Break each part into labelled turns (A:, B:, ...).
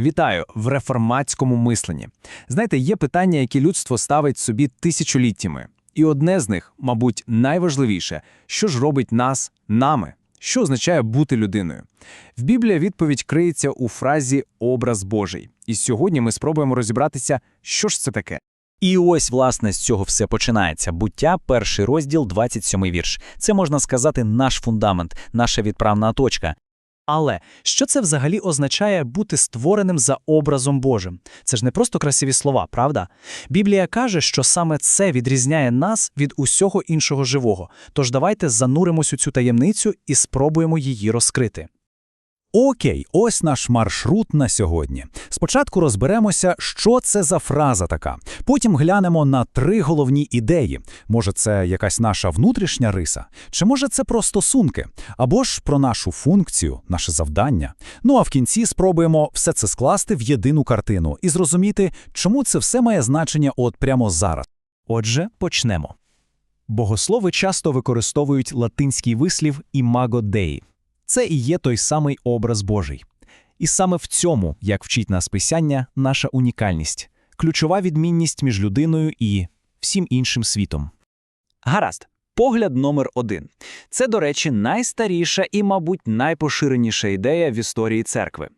A: Вітаю в реформатському мисленні. Знаєте, є питання, які людство ставить собі тисячоліттями. І одне з них, мабуть, найважливіше, що ж робить нас нами? Що означає бути людиною? В Біблії відповідь криється у фразі образ Божий. І сьогодні ми спробуємо розібратися, що ж це таке.
B: І ось, власне, з цього все починається. Буття, перший розділ, 27 вірш. Це можна сказати наш фундамент, наша відправна точка.
C: Але що це взагалі означає бути створеним за образом Божим? Це ж не просто красиві слова, правда? Біблія каже, що саме це відрізняє нас від усього іншого живого. Тож давайте зануримось у цю таємницю і спробуємо її розкрити.
D: Окей, ось наш маршрут на сьогодні. Спочатку розберемося, що це за фраза така. Потім глянемо на три головні ідеї. Може, це якась наша внутрішня риса, чи може це про стосунки, або ж про нашу функцію, наше завдання. Ну а в кінці спробуємо все це скласти в єдину картину і зрозуміти, чому це все має значення от прямо зараз.
C: Отже, почнемо. Богослови часто використовують латинський вислів «imago Dei». Це і є той самий образ Божий. І саме в цьому, як вчить нас писання, наша унікальність, ключова відмінність між людиною і всім іншим світом.
B: Гаразд. Погляд номер один. Це, до речі, найстаріша і, мабуть, найпоширеніша ідея в історії церкви.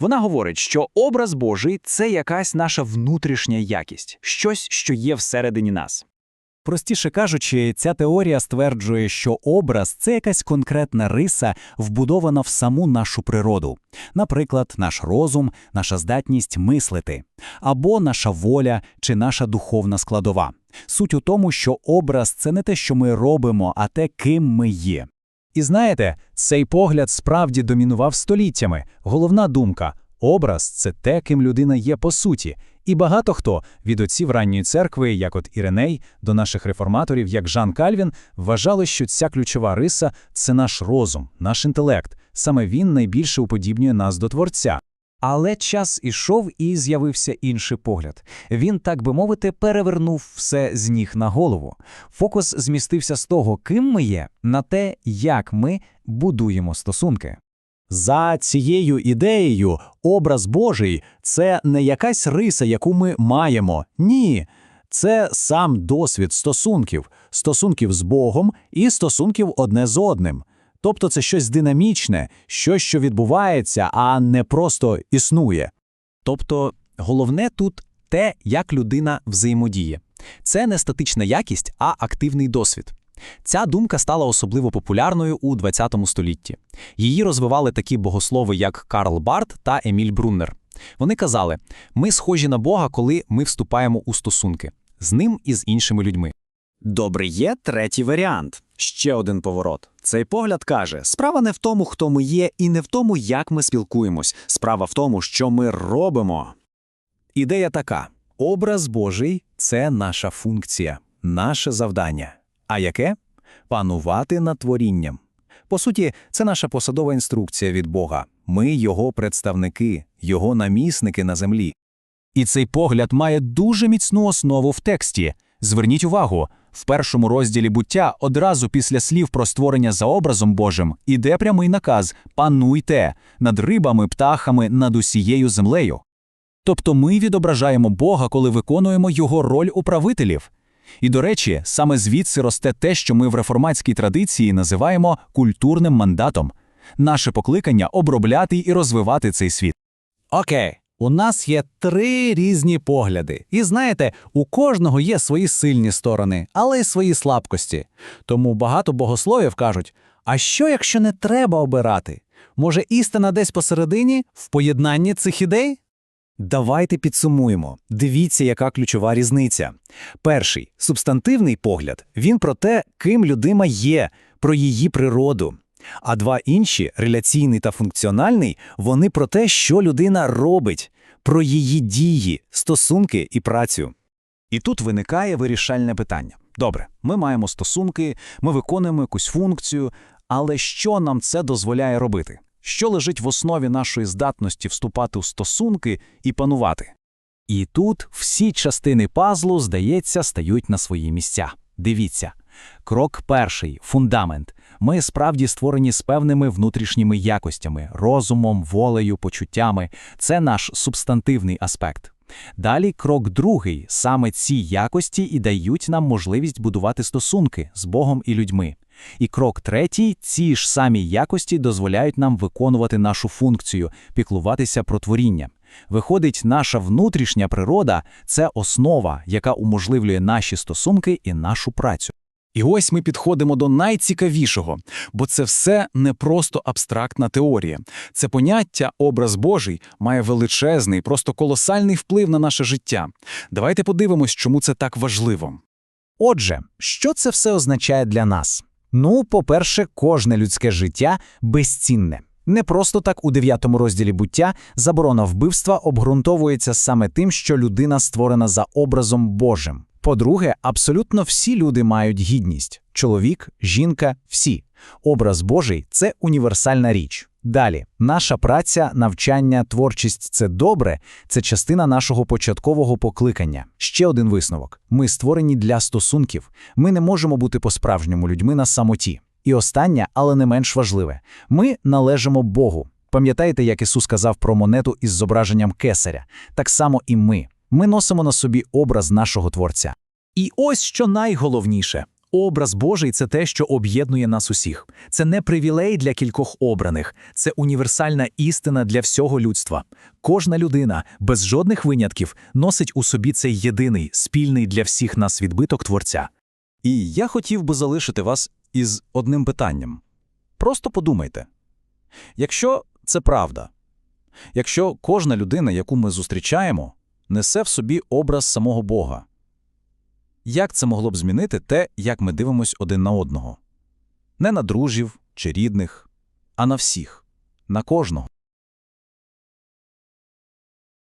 B: Вона говорить, що образ Божий це якась наша внутрішня якість, щось, що є всередині нас.
D: Простіше кажучи, ця теорія стверджує, що образ це якась конкретна риса, вбудована в саму нашу природу, наприклад, наш розум, наша здатність мислити, або наша воля чи наша духовна складова. Суть у тому, що образ це не те, що ми робимо, а те, ким ми є. І знаєте, цей погляд справді домінував століттями. Головна думка образ це те, ким людина є по суті. І багато хто від отців ранньої церкви, як от Іриней, до наших реформаторів, як Жан Кальвін, вважали, що ця ключова риса це наш розум, наш інтелект. Саме він найбільше уподібнює нас до Творця.
A: Але час ішов і з'явився інший погляд. Він, так би мовити, перевернув все з ніг на голову. Фокус змістився з того, ким ми є, на те, як ми будуємо стосунки.
D: За цією ідеєю, образ Божий це не якась риса, яку ми маємо. Ні. Це сам досвід стосунків, стосунків з Богом і стосунків одне з одним. Тобто це щось динамічне, щось, що відбувається, а не просто існує.
C: Тобто головне тут те, як людина взаємодіє. Це не статична якість, а активний досвід. Ця думка стала особливо популярною у ХХ столітті. Її розвивали такі богослови, як Карл Барт та Еміль Бруннер. Вони казали: ми схожі на Бога, коли ми вступаємо у стосунки з ним і з іншими людьми.
E: Добре, є третій варіант. Ще один поворот. Цей погляд каже: справа не в тому, хто ми є, і не в тому, як ми спілкуємось. Справа в тому, що ми робимо.
D: Ідея така: образ Божий це наша функція, наше завдання. А яке? Панувати над творінням. По суті, це наша посадова інструкція від Бога. Ми його представники, його намісники на землі. І цей погляд має дуже міцну основу в тексті. Зверніть увагу, в першому розділі буття одразу після слів про створення за образом Божим іде прямий наказ пануйте над рибами, птахами, над усією землею. Тобто ми відображаємо Бога, коли виконуємо його роль управителів. І, до речі, саме звідси росте те, що ми в реформатській традиції називаємо культурним мандатом наше покликання обробляти і розвивати цей світ.
F: Окей, у нас є три різні погляди. І знаєте, у кожного є свої сильні сторони, але й свої слабкості. Тому багато богословів кажуть: а що, якщо не треба обирати? Може, істина десь посередині, в поєднанні цих ідей?
D: Давайте підсумуємо. Дивіться, яка ключова різниця. Перший субстантивний погляд він про те, ким людина є, про її природу. А два інші реляційний та функціональний вони про те, що людина робить, про її дії, стосунки і працю. І тут виникає вирішальне питання. Добре, ми маємо стосунки, ми виконуємо якусь функцію, але що нам це дозволяє робити? Що лежить в основі нашої здатності вступати у стосунки і панувати? І тут всі частини пазлу, здається, стають на свої місця. Дивіться. Крок перший фундамент.
C: Ми справді створені з певними внутрішніми якостями, розумом, волею, почуттями. Це наш субстантивний аспект. Далі крок другий. Саме ці якості і дають нам можливість будувати стосунки з Богом і людьми. І крок третій – ці ж самі якості дозволяють нам виконувати нашу функцію – піклуватися про творіння. Виходить, наша внутрішня природа – це основа, яка уможливлює наші стосунки і нашу працю.
A: І ось ми підходимо до найцікавішого, бо це все не просто абстрактна теорія. Це поняття образ Божий має величезний, просто колосальний вплив на наше життя. Давайте подивимось, чому це так важливо.
C: Отже, що це все означає для нас? Ну, по-перше, кожне людське життя безцінне. Не просто так у дев'ятому розділі буття заборона вбивства обґрунтовується саме тим, що людина створена за образом Божим. По-друге, абсолютно всі люди мають гідність: чоловік, жінка, всі. Образ Божий це універсальна річ. Далі, наша праця, навчання, творчість це добре, це частина нашого початкового покликання. Ще один висновок: ми створені для стосунків. Ми не можемо бути по-справжньому людьми на самоті. І останнє, але не менш важливе: ми належимо Богу. Пам'ятаєте, як Ісус сказав про монету із зображенням кесаря? Так само і ми. Ми носимо на собі образ нашого Творця.
B: І ось що найголовніше. Образ Божий це те, що об'єднує нас усіх. Це не привілей для кількох обраних, це універсальна істина для всього людства. Кожна людина, без жодних винятків, носить у собі цей єдиний, спільний для всіх нас відбиток Творця.
C: І я хотів би залишити вас із одним питанням. Просто подумайте. Якщо це правда, якщо кожна людина, яку ми зустрічаємо, несе в собі образ самого Бога, як це могло б змінити те, як ми дивимось один на одного? Не на дружів чи рідних, а на всіх, на кожного.